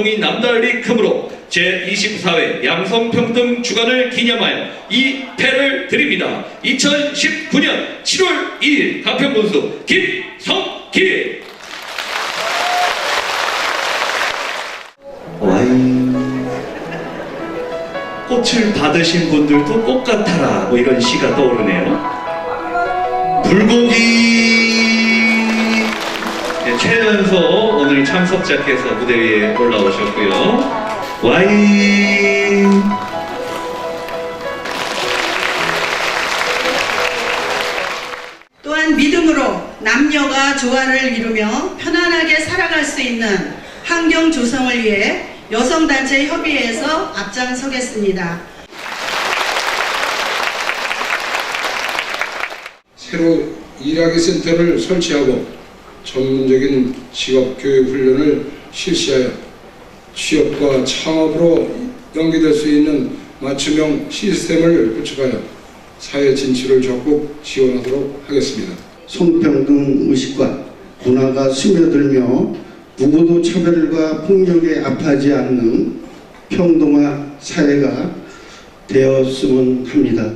운동이 남달리 크므로 제24회 양성평등 주간을 기념하여 이 패를 드립니다. 2019년 7월 2일 가평군수 김성길. 와인. 꽃을 받으신 분들도 꽃 같아라. 뭐 이런 시가 떠오르네요. 불고기. 네, 최연소 참석자께서 무대 위에 올라오셨고요. 와인 또한 믿음으로 남녀가 조화를 이루며 편안하게 살아갈 수 있는 환경 조성을 위해 여성단체 협의회에서 앞장서겠습니다. 새로 일하기 센터를 설치하고 전문적인 직업 교육 훈련을 실시하여 취업과 창업으로 연계될 수 있는 맞춤형 시스템을 구축하여 사회 진출을 적극 지원하도록 하겠습니다. 성평등 의식과 문화가 스며들며 누구도 차별과 폭력에 아파하지 않는 평등화 사회가 되었으면 합니다.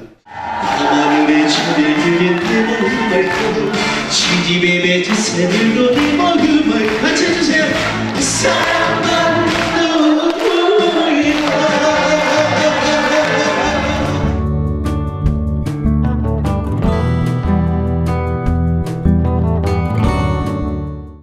집의 매자세를 노리고